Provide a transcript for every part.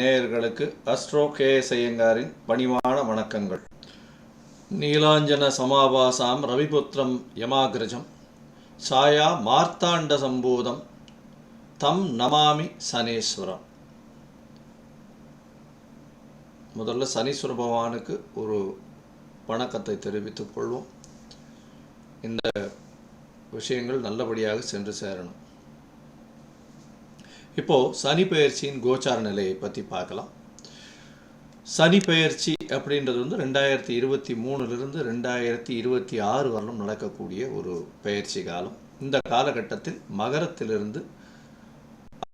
நேயர்களுக்கு astro K S ஐயங்காரின் பணிவான வணக்கங்கள். நீலாஞ்சன சமாபாசாம் ரவிபுத்திரம் யமாகிரஜம். சாயா மார்த்தாண்ட சம்பூதம். தம் நமாமி சனீஸ்வரம். முதல்ல சனீஸ்வர பகவானுக்கு ஒரு வணக்கத்தை தெரிவித்துக் கொள்வோம். இந்த விஷயங்கள் நல்லபடியாக சென்று சேரணும். இப்போ சனி பெயர்ச்சியின் கோச்சார நிலையை பற்றி பார்க்கலாம். சனி பெயர்ச்சி அப்படின்றது வந்து ரெண்டாயிரத்தி இருபத்தி மூணுலேருந்து ரெண்டாயிரத்தி இருபத்தி ஆறு வரலும் நடக்கக்கூடிய ஒரு பெயர்ச்சி காலம். இந்த காலகட்டத்தில் மகரத்திலிருந்து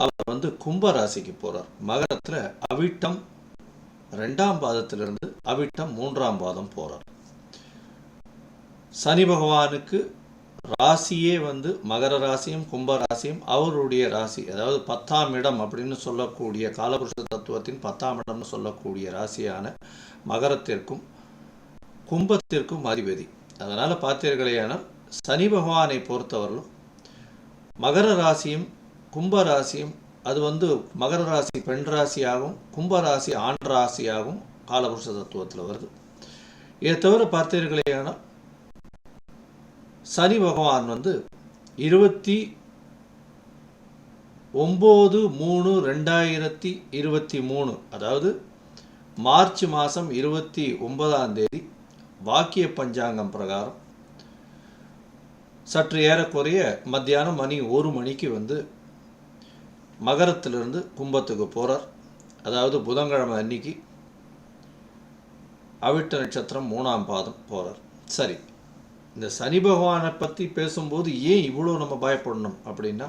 அவர் வந்து கும்ப ராசிக்கு போகிறார் மகரத்தில் அவிட்டம் ரெண்டாம் பாதத்திலிருந்து அவிட்டம் மூன்றாம் பாதம் போகிறார் சனி பகவானுக்கு ராசியே வந்து மகர ராசியும் கும்ப ராசியும் அவருடைய ராசி. அதாவது பத்தாம் இடம் அப்படின்னு சொல்லக்கூடிய காலபுருஷ தத்துவத்தின் பத்தாம் இடம்னு சொல்லக்கூடிய ராசியான மகரத்திற்கும் கும்பத்திற்கும் அதிபதி. அதனால் பார்த்தீர்களேயானால் சனி பகவானை பொறுத்தவரையிலும் மகர ராசியும் கும்ப ராசியும் அது வந்து மகர ராசி பெண் ராசியாகவும் கும்ப ராசி ஆண் ராசியாகவும் காலபுருஷ தத்துவத்தில் வருது. இதை தவிர பார்த்தீர்களேயானால் சனி பகவான் வந்து இருபத்தி ஒம்பது மூணு ரெண்டாயிரத்தி இருபத்தி மூணு அதாவது மார்ச் மாதம் இருபத்தி ஒன்பதாம் தேதி வாக்கிய பஞ்சாங்கம் பிரகாரம் சற்று ஏறக்குறைய மத்தியானம் மணி ஒரு மணிக்கு வந்து மகரத்திலிருந்து கும்பத்துக்கு போகிறார் அதாவது புதன்கிழமை அன்னைக்கு அவிட்ட நட்சத்திரம் மூணாம் பாதம் போகிறார் சரி இந்த சனி பகவானை பற்றி பேசும்போது ஏன் இவ்வளோ நம்ம பயப்படணும் அப்படின்னா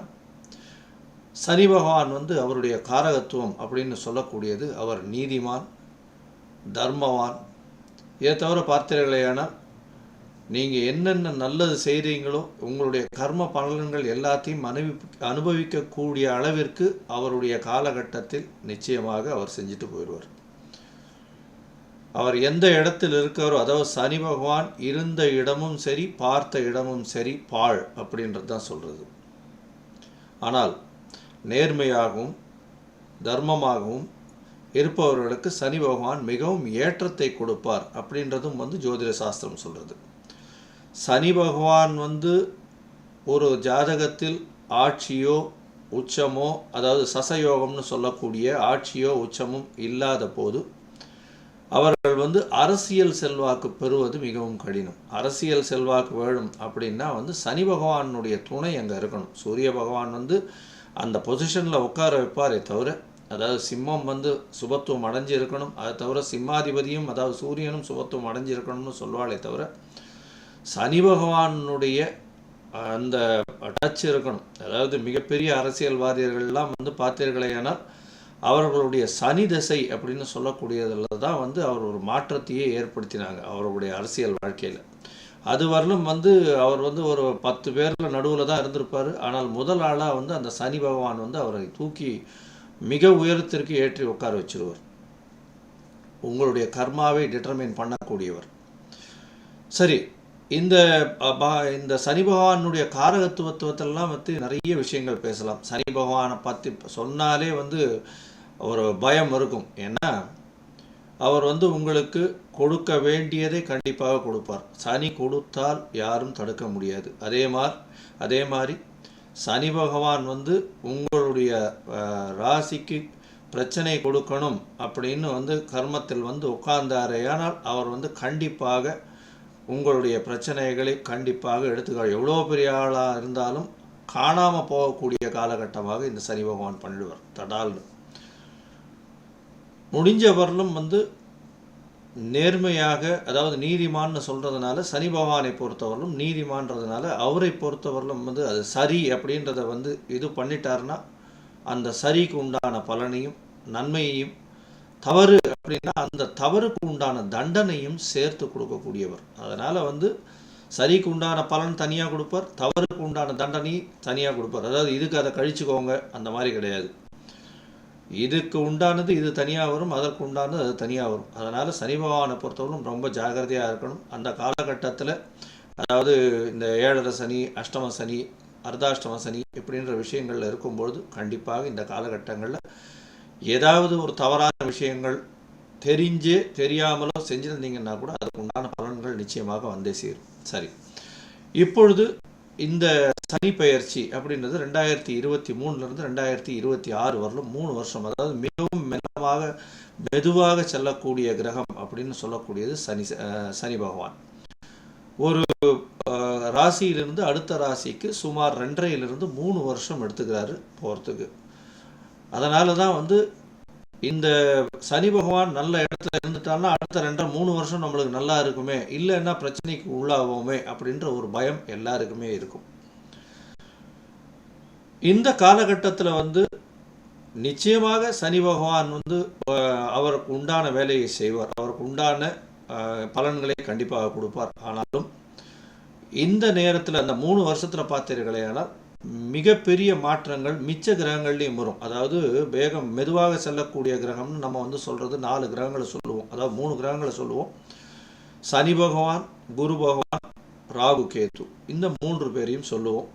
சனி பகவான் வந்து அவருடைய காரகத்துவம் அப்படின்னு சொல்லக்கூடியது அவர் நீதிமான் தர்மவான். இதை தவிர பார்த்தீர்களேயானால் நீங்கள் என்னென்ன நல்லது செய்கிறீங்களோ உங்களுடைய கர்ம பலன்கள் எல்லாத்தையும் அனுபவி அனுபவிக்கக்கூடிய அளவிற்கு அவருடைய காலகட்டத்தில் நிச்சயமாக அவர் செஞ்சுட்டு போயிடுவார். அவர் எந்த இடத்தில் இருக்காரோ அதாவது சனி பகவான் இருந்த இடமும் சரி பார்த்த இடமும் சரி பாழ் அப்படின்றது தான் சொல்கிறது ஆனால் நேர்மையாகவும் தர்மமாகவும் இருப்பவர்களுக்கு சனி பகவான் மிகவும் ஏற்றத்தை கொடுப்பார் அப்படின்றதும் வந்து ஜோதிட சாஸ்திரம் சொல்கிறது சனி பகவான் வந்து ஒரு ஜாதகத்தில் ஆட்சியோ உச்சமோ அதாவது சசயோகம்னு சொல்லக்கூடிய ஆட்சியோ உச்சமும் இல்லாத போது அவர்கள் வந்து அரசியல் செல்வாக்கு பெறுவது மிகவும் கடினம். அரசியல் செல்வாக்கு வேணும் அப்படின்னா வந்து சனி பகவானுடைய துணை அங்கே இருக்கணும். சூரிய பகவான் வந்து அந்த பொசிஷனில் உட்கார வைப்பாரே தவிர அதாவது சிம்மம் வந்து சுபத்துவம் அடைஞ்சு இருக்கணும் அதை தவிர சிம்மாதிபதியும் அதாவது சூரியனும் சுபத்துவம் அடைஞ்சு இருக்கணும்னு சொல்வாளே தவிர சனி பகவானுடைய அந்த டச் இருக்கணும். அதாவது மிகப்பெரிய அரசியல்வாதிகள்லாம் வந்து பார்த்தீர்களேயானால் அவர்களுடைய சனி தசை அப்படின்னு சொல்லக்கூடியதில் தான் வந்து அவர் ஒரு மாற்றத்தையே ஏற்படுத்தினாங்க அவருடைய அரசியல் வாழ்க்கையில். அது வரலும் வந்து அவர் வந்து ஒரு பத்து பேரில் நடுவில் தான் இருந்திருப்பார். ஆனால் முதல் ஆளாக வந்து அந்த சனி பகவான் வந்து அவரை தூக்கி மிக உயரத்திற்கு ஏற்றி உட்கார வச்சிருவார். உங்களுடைய கர்மாவை டிட்டர்மைன் பண்ணக்கூடியவர். சரி இந்த இந்த சனி பகவானுடைய காரகத்துவத்துவத்தெல்லாம் வந்து நிறைய விஷயங்கள் பேசலாம். சனி பகவானை பற்றி சொன்னாலே வந்து ஒரு பயம் இருக்கும். ஏன்னா அவர் வந்து உங்களுக்கு கொடுக்க வேண்டியதை கண்டிப்பாக கொடுப்பார். சனி கொடுத்தால் யாரும் தடுக்க முடியாது. அதே மாதிரி அதே மாதிரி சனி பகவான் வந்து உங்களுடைய ராசிக்கு பிரச்சனை கொடுக்கணும் அப்படின்னு வந்து கர்மத்தில் வந்து உட்கார்ந்தாரேயானால் அவர் வந்து கண்டிப்பாக உங்களுடைய பிரச்சனைகளை கண்டிப்பாக எடுத்துக்க எவ்வளோ பெரிய ஆளாக இருந்தாலும் காணாமல் போகக்கூடிய காலகட்டமாக இந்த சனி பகவான் பண்ணிடுவார். தடால்னு முடிஞ்ச வரலும் வந்து நேர்மையாக அதாவது நீதிமான்னு சொல்கிறதுனால சனி பகவானை பொறுத்தவரையிலும் நீதிமான்றதுனால அவரை பொறுத்தவரையிலும் வந்து அது சரி அப்படின்றத வந்து இது பண்ணிட்டாருன்னா அந்த சரிக்கு உண்டான பலனையும் நன்மையையும் தவறு அப்படின்னா அந்த தவறுக்கு உண்டான தண்டனையும் சேர்த்து கொடுக்கக்கூடியவர். அதனால் வந்து சரிக்கு உண்டான பலன் தனியாக கொடுப்பார் தவறுக்கு உண்டான தண்டனை தனியாக கொடுப்பார். அதாவது இதுக்கு அதை கழிச்சுக்கோங்க அந்த மாதிரி கிடையாது. இதுக்கு உண்டானது இது தனியாக வரும் அதற்கு உண்டானது அது தனியாக வரும். அதனால் சனி பகவானை பொறுத்தவரைக்கும் ரொம்ப ஜாகிரதையாக இருக்கணும். அந்த காலகட்டத்தில் அதாவது இந்த ஏழரை சனி அஷ்டம சனி அர்த்தாஷ்டம சனி இப்படின்ற விஷயங்கள்ல இருக்கும்பொழுது கண்டிப்பாக இந்த காலகட்டங்களில் ஏதாவது ஒரு தவறான விஷயங்கள் தெரிஞ்சு தெரியாமலோ செஞ்சுருந்தீங்கன்னா கூட அதுக்கு உண்டான பலன்கள் நிச்சயமாக வந்தே சேரும். சரி. இப்பொழுது இந்த சனி பெயர்ச்சி அப்படின்றது ரெண்டாயிரத்தி இருபத்தி மூணுலேருந்து ரெண்டாயிரத்தி இருபத்தி ஆறு வரலும் மூணு வருஷம். அதாவது மிகவும் மெல்லமாக மெதுவாக செல்லக்கூடிய கிரகம் அப்படின்னு சொல்லக்கூடியது சனி சனி பகவான். ஒரு ராசியிலிருந்து அடுத்த ராசிக்கு சுமார் ரெண்டரையிலிருந்து மூணு வருஷம் எடுத்துக்கிறாரு போகிறதுக்கு அதனால தான் வந்து இந்த சனி பகவான் நல்ல இடத்துல இருந்துட்டான்னா அடுத்த ரெண்டரை மூணு வருஷம் நம்மளுக்கு நல்லா இருக்குமே. இல்லைன்னா பிரச்சனைக்கு உள்ளாவோமே அப்படின்ற ஒரு பயம் எல்லாருக்குமே இருக்கும். இந்த காலகட்டத்தில் வந்து நிச்சயமாக சனி பகவான் வந்து அவருக்கு உண்டான வேலையை செய்வார். அவருக்கு உண்டான பலன்களை கண்டிப்பாக கொடுப்பார். ஆனாலும் இந்த நேரத்தில் அந்த மூணு வருஷத்தில் பார்த்தீர்களேனால் மிகப்பெரிய மாற்றங்கள் மிச்ச கிரகங்கள்லையும் வரும். அதாவது வேகம் மெதுவாக செல்லக்கூடிய கிரகம்னு நம்ம வந்து சொல்கிறது நாலு கிரகங்களை சொல்லுவோம். அதாவது மூணு கிரகங்களை சொல்லுவோம். சனி பகவான் குரு பகவான் ராகு கேத்து இந்த மூன்று பேரையும் சொல்லுவோம்.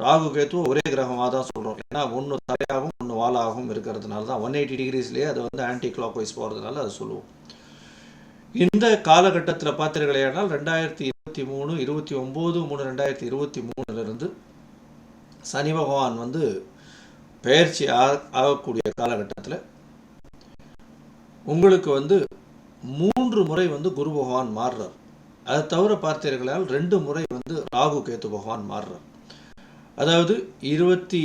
ராகு கேத்து ஒரே கிரகமாக தான் சொல்கிறோம் ஏன்னா ஒன்று தலையாகவும் ஒன்று வாலாகவும் இருக்கிறதுனால தான் ஒன் எயிட்டி டிகிரிஸ்லேயே அது வந்து ஆன்டி கிளாக் வைஸ் போகிறதுனால அதை சொல்லுவோம். இந்த காலகட்டத்தில் பார்த்தீர்களேனால் ரெண்டாயிரத்தி இருபத்தி மூணு இருபத்தி ஒம்பது மூணு ரெண்டாயிரத்தி இருபத்தி மூணுலேருந்து சனி பகவான் வந்து பெயர்ச்சி ஆ- ஆகக்கூடிய காலகட்டத்தில் உங்களுக்கு வந்து மூன்று முறை வந்து குரு பகவான் மாறுறார். அதை தவிர பார்த்தீர்களால் ரெண்டு முறை வந்து ராகு கேத்து பகவான் மாறுறார். அதாவது இருபத்தி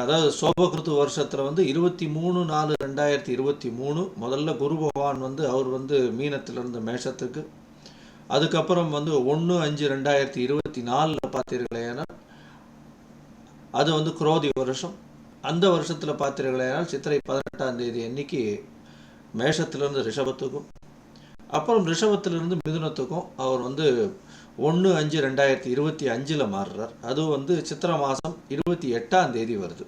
அதாவது சோபகிருத்து வருஷத்தில் வந்து இருபத்தி மூணு நாலு ரெண்டாயிரத்தி இருபத்தி மூணு முதல்ல குரு பகவான் வந்து அவர் வந்து மீனத்திலிருந்து மேஷத்துக்கு. அதுக்கப்புறம் வந்து ஒன்று அஞ்சு ரெண்டாயிரத்தி இருபத்தி நாலில் பார்த்தீர்களேனா அது வந்து குரோதி வருஷம். அந்த வருஷத்தில் பார்த்தீர்களேனால் சித்திரை பதினெட்டாம் தேதி அன்னைக்கு மேஷத்திலிருந்து ரிஷபத்துக்கும் அப்புறம் ரிஷபத்திலிருந்து மிதுனத்துக்கும் அவர் வந்து ஒன்று அஞ்சு ரெண்டாயிரத்தி இருபத்தி அஞ்சில் மாறுறார். அது வந்து சித்திரை மாதம் இருபத்தி எட்டாம் தேதி வருது.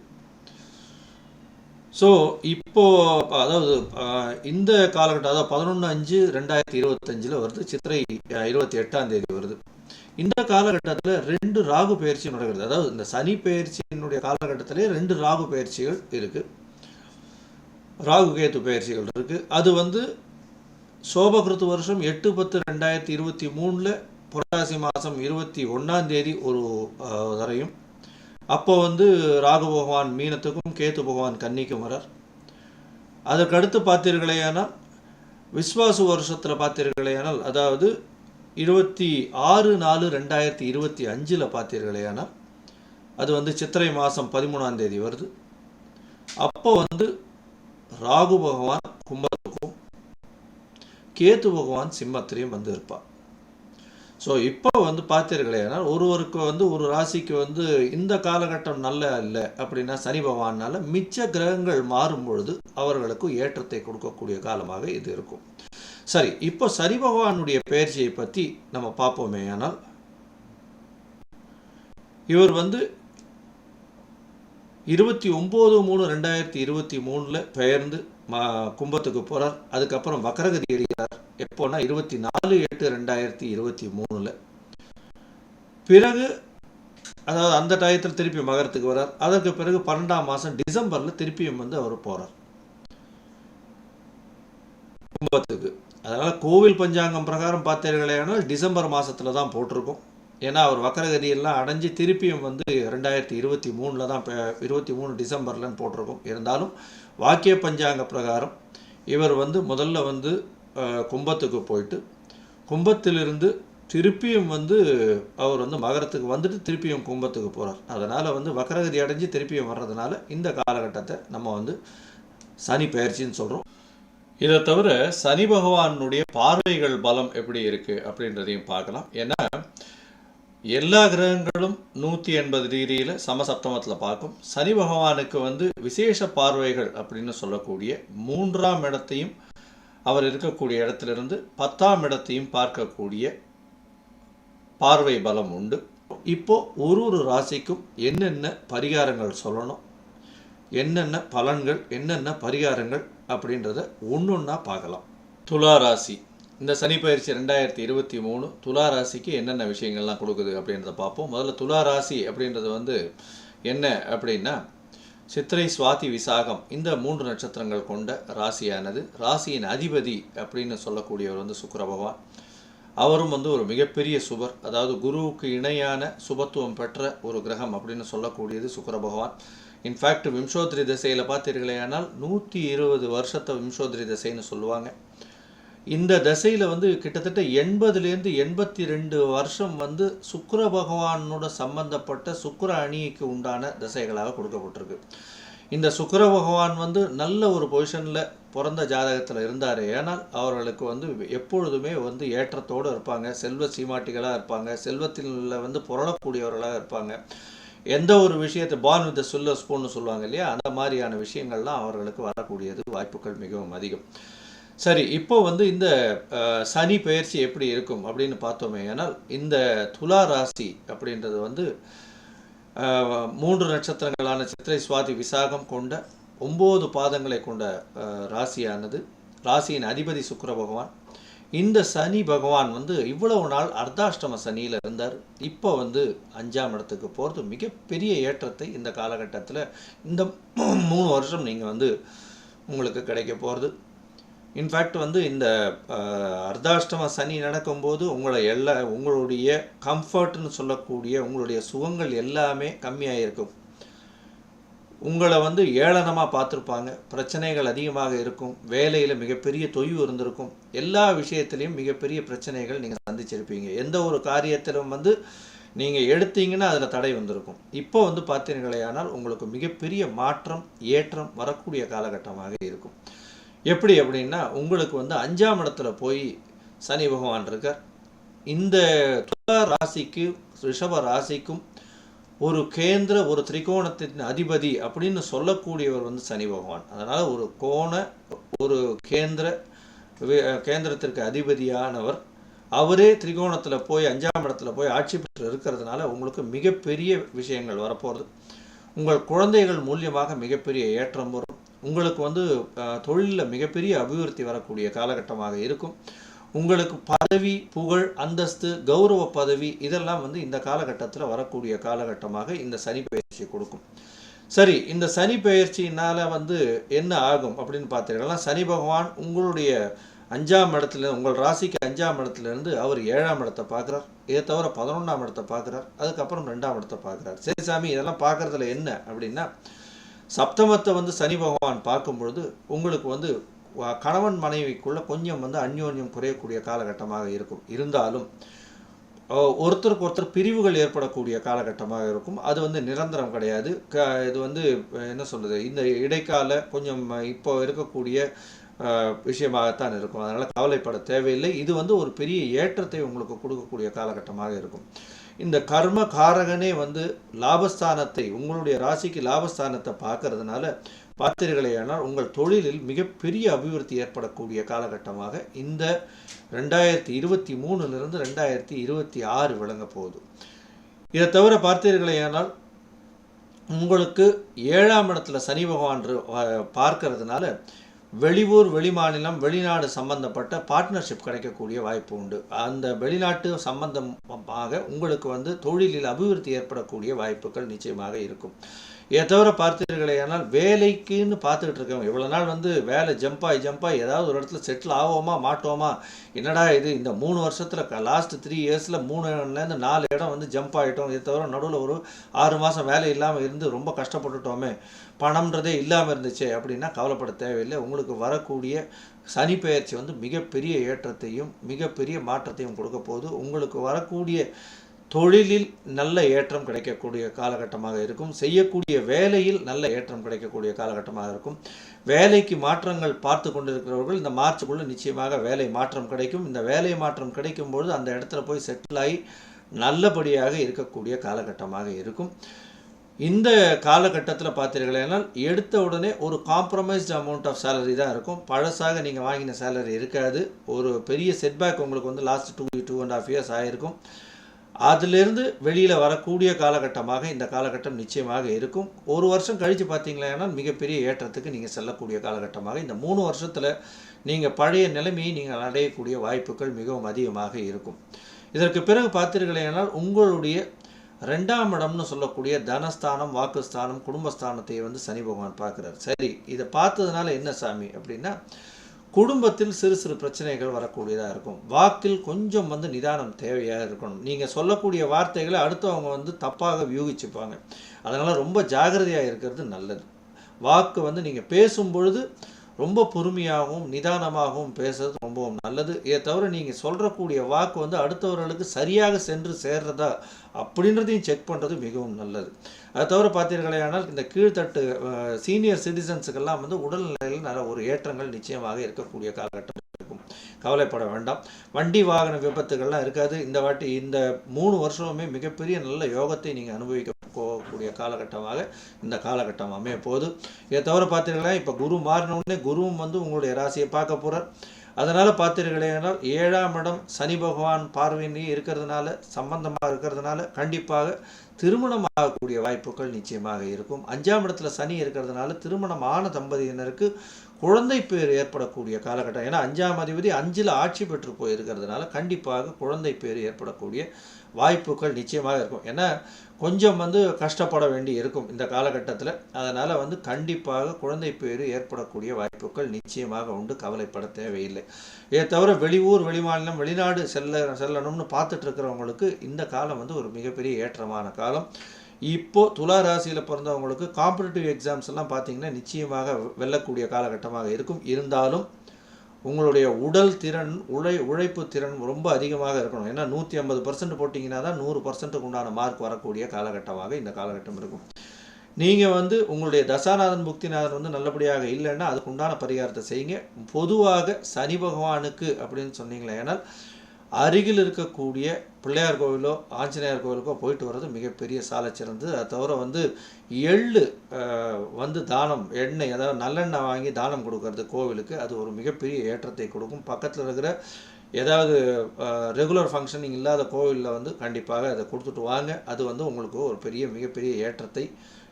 ஸோ இப்போ அதாவது இந்த காலகட்டம் அதாவது பதினொன்று அஞ்சு ரெண்டாயிரத்தி இருபத்தஞ்சில் வருது. சித்திரை இருபத்தி எட்டாம் தேதி வருது. இந்த காலகட்டத்தில் ரெண்டு ராகு பயிற்சி நடக்கிறது. அதாவது இந்த சனி பயிற்சியினுடைய காலகட்டத்திலே ரெண்டு ராகு பயிற்சிகள் இருக்குது ராகு கேத்து பயிற்சிகள் இருக்குது அது வந்து சோபகிருத்து வருஷம் எட்டு பத்து ரெண்டாயிரத்தி இருபத்தி மூணில் புரட்டாசி மாதம் இருபத்தி ஒன்றாம் தேதி ஒரு வரையும். அப்போ வந்து ராகு பகவான் மீனத்துக்கும் கேத்து பகவான் கன்னிக்கும் வரார். அதற்கடுத்து பார்த்தீர்களேயானால் விஸ்வாசு வருஷத்தில் பார்த்தீர்களேயானால் அதாவது இருபத்தி ஆறு நாலு ரெண்டாயிரத்தி இருபத்தி அஞ்சில் பார்த்தீர்களேயானால் அது வந்து சித்திரை மாதம் பதிமூணாம் தேதி வருது. அப்போ வந்து ராகு பகவான் கும்பத்துக்கும் கேத்து பகவான் சிம்மத்திலையும் வந்து இருப்பார். ஸோ இப்போ வந்து பார்த்தீர்களேனால் ஒருவருக்கு வந்து ஒரு ராசிக்கு வந்து இந்த காலகட்டம் நல்ல இல்லை அப்படின்னா சனி பகவானால் மிச்ச கிரகங்கள் மாறும் பொழுது அவர்களுக்கு ஏற்றத்தை கொடுக்கக்கூடிய காலமாக இது இருக்கும். சரி இப்போ சனி பகவானுடைய பெயர்ச்சியை பற்றி நம்ம பார்ப்போமே ஆனால் இவர் வந்து இருபத்தி ஒம்பது மூணு ரெண்டாயிரத்தி இருபத்தி மூணில் பெயர்ந்து மா கும்பத்துக்கு போகிறார் அதுக்கப்புறம் வக்கரகதி அடைகிறார் எப்போன்னா இருபத்தி நாலு எட்டு ரெண்டாயிரத்தி இருபத்தி மூணில். பிறகு அதாவது அந்த டயத்தில் திருப்பி மகரத்துக்கு வரார். அதற்கு பிறகு பன்னெண்டாம் மாதம் டிசம்பரில் திருப்பியும் வந்து அவர் போகிறார் கும்பத்துக்கு. அதனால் கோவில் பஞ்சாங்கம் பிரகாரம் பார்த்தீர்களேனால் டிசம்பர் மாதத்தில் தான் போட்டிருக்கோம். ஏன்னா அவர் வக்கரகதியெல்லாம் அடைஞ்சு திருப்பியும் வந்து ரெண்டாயிரத்தி இருபத்தி மூணில் தான் இருபத்தி மூணு டிசம்பர்லன்னு போட்டிருக்கோம். இருந்தாலும் வாக்கிய பஞ்சாங்க பிரகாரம் இவர் வந்து முதல்ல வந்து கும்பத்துக்கு போயிட்டு கும்பத்திலிருந்து திருப்பியும் வந்து அவர் வந்து மகரத்துக்கு வந்துட்டு திருப்பியும் கும்பத்துக்கு போகிறார் அதனால் வந்து வக்கரகதி அடைஞ்சு திருப்பியும் வர்றதுனால இந்த காலகட்டத்தை நம்ம வந்து சனி பயிற்சின்னு சொல்கிறோம் இதை தவிர சனி பகவானுடைய பார்வைகள் பலம் எப்படி இருக்குது அப்படின்றதையும் பார்க்கலாம். ஏன்னா எல்லா கிரகங்களும் நூற்றி எண்பது டிகிரியில் சமசப்தமத்தில் பார்க்கும். சனி பகவானுக்கு வந்து விசேஷ பார்வைகள் அப்படின்னு சொல்லக்கூடிய மூன்றாம் இடத்தையும் அவர் இருக்கக்கூடிய இடத்திலிருந்து பத்தாம் இடத்தையும் பார்க்கக்கூடிய பார்வை பலம் உண்டு. இப்போ ஒரு ஒரு ராசிக்கும் என்னென்ன பரிகாரங்கள் சொல்லணும்? என்னென்ன பலன்கள் என்னென்ன பரிகாரங்கள் அப்படின்றத ஒன்று ஒன்றா பார்க்கலாம். துலா ராசி. இந்த சனி பயிற்சி ரெண்டாயிரத்தி இருபத்தி மூணு துலா ராசிக்கு என்னென்ன விஷயங்கள்லாம் கொடுக்குது அப்படின்றத பார்ப்போம். முதல்ல துலா ராசி அப்படின்றது வந்து என்ன அப்படின்னா சித்திரை சுவாதி விசாகம் இந்த மூன்று நட்சத்திரங்கள் கொண்ட ராசியானது. ராசியின் அதிபதி அப்படின்னு சொல்லக்கூடியவர் வந்து சுக்கர பகவான். அவரும் வந்து ஒரு மிகப்பெரிய சுபர். அதாவது குருவுக்கு இணையான சுபத்துவம் பெற்ற ஒரு கிரகம் அப்படின்னு சொல்லக்கூடியது சுக்கர பகவான். இன்ஃபேக்ட் விம்சோத்ரி திசையில் பார்த்தீர்களேயானால் நூற்றி இருபது வருஷத்தை விம்சோத்ரி திசைன்னு சொல்லுவாங்க. இந்த தசையில் வந்து கிட்டத்தட்ட எண்பதுலேருந்து எண்பத்தி ரெண்டு வருஷம் வந்து சுக்கர பகவானோட சம்பந்தப்பட்ட சுக்கர அணிக்கு உண்டான தசைகளாக கொடுக்கப்பட்டிருக்கு. இந்த சுக்கர பகவான் வந்து நல்ல ஒரு பொசிஷனில் பிறந்த ஜாதகத்தில் இருந்தார். ஏனால் அவர்களுக்கு வந்து எப்பொழுதுமே வந்து ஏற்றத்தோடு இருப்பாங்க. செல்வ சீமாட்டிகளாக இருப்பாங்க. செல்வத்தில் வந்து புரளக்கூடியவர்களாக இருப்பாங்க. எந்த ஒரு விஷயத்தை பான் வித் சொல்ல ஸ்பூன்னு சொல்லுவாங்க இல்லையா? அந்த மாதிரியான விஷயங்கள்லாம் அவர்களுக்கு வரக்கூடியது வாய்ப்புகள் மிகவும் அதிகம். சரி இப்போ வந்து இந்த சனி பெயர்ச்சி எப்படி இருக்கும் அப்படின்னு பார்த்தோமே ஆனால் இந்த துலா ராசி அப்படின்றது வந்து மூன்று நட்சத்திரங்களான சித்திரை சுவாதி விசாகம் கொண்ட ஒம்பது பாதங்களை கொண்ட ராசியானது. ராசியின் அதிபதி சுக்கர பகவான். இந்த சனி பகவான் வந்து இவ்வளவு நாள் அர்த்தாஷ்டம சனியில் இருந்தார். இப்போ வந்து அஞ்சாம் இடத்துக்கு போகிறது மிகப்பெரிய ஏற்றத்தை இந்த காலகட்டத்தில் இந்த மூணு வருஷம் நீங்கள் வந்து உங்களுக்கு கிடைக்க போகிறது இன்ஃபேக்ட் வந்து இந்த அர்த்தாஷ்டம சனி நடக்கும்போது உங்களை எல்லா உங்களுடைய கம்ஃபர்ட்னு சொல்லக்கூடிய உங்களுடைய சுகங்கள் எல்லாமே கம்மியாக இருக்கும் உங்களை வந்து ஏளனமாக பார்த்துருப்பாங்க. பிரச்சனைகள் அதிகமாக இருக்கும். வேலையில் மிகப்பெரிய தொய்வு இருந்திருக்கும். எல்லா விஷயத்துலையும் மிகப்பெரிய பிரச்சனைகள் நீங்கள் சந்திச்சிருப்பீங்க. எந்த ஒரு காரியத்திலும் வந்து நீங்கள் எடுத்தீங்கன்னா அதில் தடை வந்திருக்கும். இப்போ வந்து பார்த்தீர்களேயானால் உங்களுக்கு மிகப்பெரிய மாற்றம் ஏற்றம் வரக்கூடிய காலகட்டமாக இருக்கும். எப்படி அப்படின்னா உங்களுக்கு வந்து அஞ்சாம் இடத்துல போய் சனி பகவான் இருக்கார். இந்த துலா ராசிக்கு ரிஷப ராசிக்கும் ஒரு கேந்திர ஒரு திரிகோணத்தின் அதிபதி அப்படின்னு சொல்லக்கூடியவர் வந்து சனி பகவான். அதனால் ஒரு கோண ஒரு கேந்திர கேந்திரத்திற்கு அதிபதியானவர். அவரே திரிகோணத்தில் போய் அஞ்சாம் இடத்துல போய் ஆட்சி பெற்று இருக்கிறதுனால உங்களுக்கு மிகப்பெரிய விஷயங்கள் வரப்போகிறது உங்கள் குழந்தைகள் மூலியமாக மிகப்பெரிய ஏற்றம் வரும். உங்களுக்கு வந்து தொழிலில் மிகப்பெரிய அபிவிருத்தி வரக்கூடிய காலகட்டமாக இருக்கும். உங்களுக்கு பதவி புகழ் அந்தஸ்து கௌரவ பதவி இதெல்லாம் வந்து இந்த காலகட்டத்தில் வரக்கூடிய காலகட்டமாக இந்த சனி பயிற்சி கொடுக்கும். சரி இந்த சனி பயிற்சியினால் வந்து என்ன ஆகும் அப்படின்னு பார்த்தீங்கன்னா சனி பகவான் உங்களுடைய அஞ்சாம் இடத்துல உங்கள் ராசிக்கு அஞ்சாம் இடத்துல இருந்து அவர் ஏழாம் இடத்தை பார்க்குறார். இதை தவிர பதினொன்றாம் இடத்தை பார்க்குறார். அதுக்கப்புறம் ரெண்டாம் இடத்தை பார்க்குறார். சரி சாமி இதெல்லாம் பார்க்குறதுல என்ன அப்படின்னா சப்தமத்தை வந்து சனி பகவான் பார்க்கும் பொழுது உங்களுக்கு வந்து கணவன் மனைவிக்குள்ள கொஞ்சம் வந்து அந்யோன்யம் குறையக்கூடிய காலகட்டமாக இருக்கும். இருந்தாலும் ஒருத்தருக்கு ஒருத்தர் பிரிவுகள் ஏற்படக்கூடிய காலகட்டமாக இருக்கும். அது வந்து நிரந்தரம் கிடையாது. க இது வந்து என்ன சொல்கிறது இந்த இடைக்கால கொஞ்சம் இப்போ இருக்கக்கூடிய விஷயமாகத்தான் இருக்கும். அதனால் கவலைப்பட தேவையில்லை. இது வந்து ஒரு பெரிய ஏற்றத்தை உங்களுக்கு கொடுக்கக்கூடிய காலகட்டமாக இருக்கும். இந்த கர்ம காரகனே வந்து லாபஸ்தானத்தை உங்களுடைய ராசிக்கு லாபஸ்தானத்தை பார்க்கறதுனால பார்த்தீர்களேயானால் உங்கள் தொழிலில் மிகப்பெரிய அபிவிருத்தி ஏற்படக்கூடிய காலகட்டமாக இந்த ரெண்டாயிரத்தி இருபத்தி மூணுலேருந்து ரெண்டாயிரத்தி இருபத்தி ஆறு விளங்க போகுது. இதை தவிர பார்த்தீர்களேயானால் உங்களுக்கு ஏழாம் இடத்துல சனி பகவான் பார்க்கறதுனால வெளியூர் வெளிமாநிலம் வெளிநாடு சம்பந்தப்பட்ட பார்ட்னர்ஷிப் கிடைக்கக்கூடிய வாய்ப்பு உண்டு. அந்த வெளிநாட்டு சம்பந்தமாக உங்களுக்கு வந்து தொழிலில் அபிவிருத்தி ஏற்படக்கூடிய வாய்ப்புகள் நிச்சயமாக இருக்கும். இதை தவிர பார்த்தீர்களேயானால் வேலைக்குன்னு பார்த்துக்கிட்டு இருக்கவங்க இவ்வளோ நாள் வந்து வேலை ஜம்பாய் ஜம்பாய் ஏதாவது ஒரு இடத்துல செட்டில் ஆவோமா மாட்டோமா? என்னடா இது இந்த மூணு வருஷத்தில் லாஸ்ட் த்ரீ இயர்ஸில் மூணுலேருந்து நாலு இடம் வந்து ஜம்ப் ஆகிட்டோம் இதை தவிர நடுவில் ஒரு ஆறு மாதம் வேலை இல்லாமல் இருந்து ரொம்ப கஷ்டப்பட்டுட்டோமே. பணம்ன்றதே இல்லாமல் இருந்துச்சே அப்படின்னா கவலைப்பட தேவையில்லை. உங்களுக்கு வரக்கூடிய சனி பெயர்ச்சி வந்து மிகப்பெரிய ஏற்றத்தையும் மிகப்பெரிய மாற்றத்தையும் கொடுக்க போகுது. உங்களுக்கு வரக்கூடிய தொழிலில் நல்ல ஏற்றம் கிடைக்கக்கூடிய காலகட்டமாக இருக்கும். செய்யக்கூடிய வேலையில் நல்ல ஏற்றம் கிடைக்கக்கூடிய காலகட்டமாக இருக்கும். வேலைக்கு மாற்றங்கள் பார்த்து கொண்டிருக்கிறவர்கள் இந்த மார்ச்சுக்குள்ள நிச்சயமாக வேலை மாற்றம் கிடைக்கும். இந்த வேலை மாற்றம் கிடைக்கும் பொழுது அந்த இடத்துல போய் செட்டில் ஆகி நல்லபடியாக இருக்கக்கூடிய காலகட்டமாக இருக்கும். இந்த காலகட்டத்தில் பார்த்தீர்களேனால் எடுத்த உடனே ஒரு காம்ப்ரமைஸ்டு அமௌண்ட் ஆஃப் சேலரி தான் இருக்கும். பழசாக நீங்கள் வாங்கின சேலரி இருக்காது. ஒரு பெரிய செட்பேக் உங்களுக்கு வந்து last two two and half years ஆகிருக்கும் அதிலிருந்து வெளியில் வரக்கூடிய காலகட்டமாக இந்த காலகட்டம் நிச்சயமாக இருக்கும். ஒரு வருஷம் கழித்து பார்த்தீங்களா மிகப்பெரிய ஏற்றத்துக்கு நீங்கள் செல்லக்கூடிய காலகட்டமாக இந்த மூணு வருஷத்தில் நீங்கள் பழைய நிலைமையை நீங்கள் அடையக்கூடிய வாய்ப்புகள் மிகவும் அதிகமாக இருக்கும். இதற்கு பிறகு பார்த்தீர்களேனால் உங்களுடைய ரெண்டாம் இடம்னு சொல்லக்கூடிய தனஸ்தானம் வாக்குஸ்தானம் குடும்பஸ்தானத்தை வந்து சனி பகவான் பார்க்குறாரு. சரி இதை பார்த்ததுனால என்ன சாமி அப்படின்னா குடும்பத்தில் சிறு சிறு பிரச்சனைகள் வரக்கூடியதாக இருக்கும். வாக்கில் கொஞ்சம் வந்து நிதானம் தேவையாக இருக்கணும். நீங்கள் சொல்லக்கூடிய வார்த்தைகளை அடுத்தவங்க வந்து தப்பாக வியூகிச்சுப்பாங்க. அதனால் ரொம்ப ஜாகிரதையாக இருக்கிறது நல்லது. வாக்கு வந்து நீங்கள் பேசும் பொழுது ரொம்ப பொறுமையாகவும் நிதானமாகவும் பேசுறது ரொம்பவும் நல்லது. இதை தவிர நீங்கள் சொல்கிறக்கூடிய வாக்கு வந்து அடுத்தவர்களுக்கு சரியாக சென்று சேர்றதா அப்படின்றதையும் செக் பண்ணுறது மிகவும் நல்லது. அதை தவிர பார்த்தீர்களே ஆனால் இந்த கீழ்த்தட்டு சீனியர் சிட்டிசன்ஸுக்கெல்லாம் வந்து உடல்நிலையில் நல்ல ஒரு ஏற்றங்கள் நிச்சயமாக இருக்கக்கூடிய காலகட்டம் இருக்கும். கவலைப்பட வேண்டாம். வண்டி வாகன விபத்துகள்லாம் இருக்காது. இந்த வாட்டி இந்த மூணு வருஷமுமே மிகப்பெரிய நல்ல யோகத்தை நீங்கள் அனுபவிக்க போகக்கூடிய காலகட்டமாக இந்த காலகட்டம் அமைய போகுது. இதை தவிர பார்த்தீங்கன்னா இப்போ குரு மாறின உடனே குருவும் வந்து உங்களுடைய ராசியை பார்க்க போகிறார் அதனால் பார்த்தீர்களேனால் ஏழாம் இடம் சனி பகவான் பார்வையிலேயே இருக்கிறதுனால சம்பந்தமாக இருக்கிறதுனால கண்டிப்பாக திருமணம் ஆகக்கூடிய வாய்ப்புகள் நிச்சயமாக இருக்கும். அஞ்சாம் இடத்துல சனி இருக்கிறதுனால திருமணம் ஆன தம்பதியினருக்கு குழந்தை பேர் ஏற்படக்கூடிய காலகட்டம். ஏன்னா அஞ்சாம் அதிபதி அஞ்சில் ஆட்சி பெற்று போயிருக்கிறதுனால கண்டிப்பாக குழந்தை பேர் ஏற்படக்கூடிய வாய்ப்புகள் நிச்சயமாக இருக்கும். ஏன்னா கொஞ்சம் வந்து கஷ்டப்பட வேண்டி இருக்கும் இந்த காலகட்டத்தில். அதனால் வந்து கண்டிப்பாக குழந்தை பேர் ஏற்படக்கூடிய வாய்ப்புகள் நிச்சயமாக உண்டு. கவலைப்பட தேவையில்லை. இதை தவிர வெளியூர் வெளிமாநிலம் வெளிநாடு செல்ல செல்லணும்னு பார்த்துட்டு இருக்கிறவங்களுக்கு இந்த காலம் வந்து ஒரு மிகப்பெரிய ஏற்றமான காலம். இப்போ துலா ராசியில் பிறந்தவங்களுக்கு காம்படிட்டிவ் எக்ஸாம்ஸ் எல்லாம் பார்த்தீங்கன்னா நிச்சயமாக வெல்லக்கூடிய காலகட்டமாக இருக்கும். இருந்தாலும் உங்களுடைய உடல் திறன் உழை உழைப்பு திறன் ரொம்ப அதிகமாக இருக்கணும். ஏன்னா நூற்றி ஐம்பது பர்சன்ட் போட்டிங்கன்னா தான் நூறு பர்சன்ட்டுக்கு உண்டான மார்க் வரக்கூடிய காலகட்டமாக இந்த காலகட்டம் இருக்கும். நீங்கள் வந்து உங்களுடைய தசாநாதன் புக்திநாதன் வந்து நல்லபடியாக இல்லைன்னா அதுக்கு உண்டான பரிகாரத்தை செய்யுங்க. பொதுவாக சனி பகவானுக்கு அப்படின்னு சொன்னீங்களே ஏன்னால் அருகில் இருக்கக்கூடிய பிள்ளையார் கோவிலோ ஆஞ்சநேயர் கோவிலுக்கோ போயிட்டு வர்றது மிகப்பெரிய சாலை சிறந்தது. அதை தவிர வந்து எள்ளு வந்து தானம் எண்ணெய் அதாவது நல்லெண்ணெய் வாங்கி தானம் கொடுக்கறது கோவிலுக்கு அது ஒரு மிகப்பெரிய ஏற்றத்தை கொடுக்கும். பக்கத்தில் இருக்கிற ஏதாவது ரெகுலர் ஃபங்க்ஷனிங் இல்லாத கோவிலில் வந்து கண்டிப்பாக அதை கொடுத்துட்டு வாங்க. அது வந்து உங்களுக்கு ஒரு பெரிய மிகப்பெரிய ஏற்றத்தை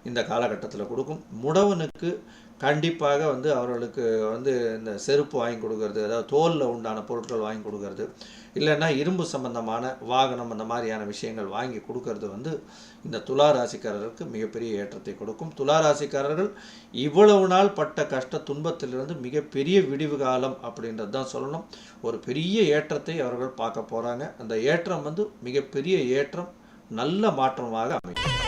இந்த காலகட்டத்தில் கொடுக்கும். முடவனுக்கு கண்டிப்பாக வந்து அவர்களுக்கு வந்து இந்த செருப்பு வாங்கி கொடுக்கறது அதாவது தோலில் உண்டான பொருட்கள் வாங்கி கொடுக்கறது இல்லைன்னா இரும்பு சம்பந்தமான வாகனம் அந்த மாதிரியான விஷயங்கள் வாங்கி கொடுக்கறது வந்து இந்த துலா ராசிக்காரருக்கு மிகப்பெரிய ஏற்றத்தை கொடுக்கும். துலா ராசிக்காரர்கள் இவ்வளவு நாள் பட்ட கஷ்ட துன்பத்திலிருந்து மிகப்பெரிய விடிவு காலம் அப்படின்றது தான் சொல்லணும். ஒரு பெரிய ஏற்றத்தை அவர்கள் பார்க்க போகிறாங்க அந்த ஏற்றம் வந்து மிகப்பெரிய ஏற்றம் நல்ல மாற்றமாக அமைக்கும்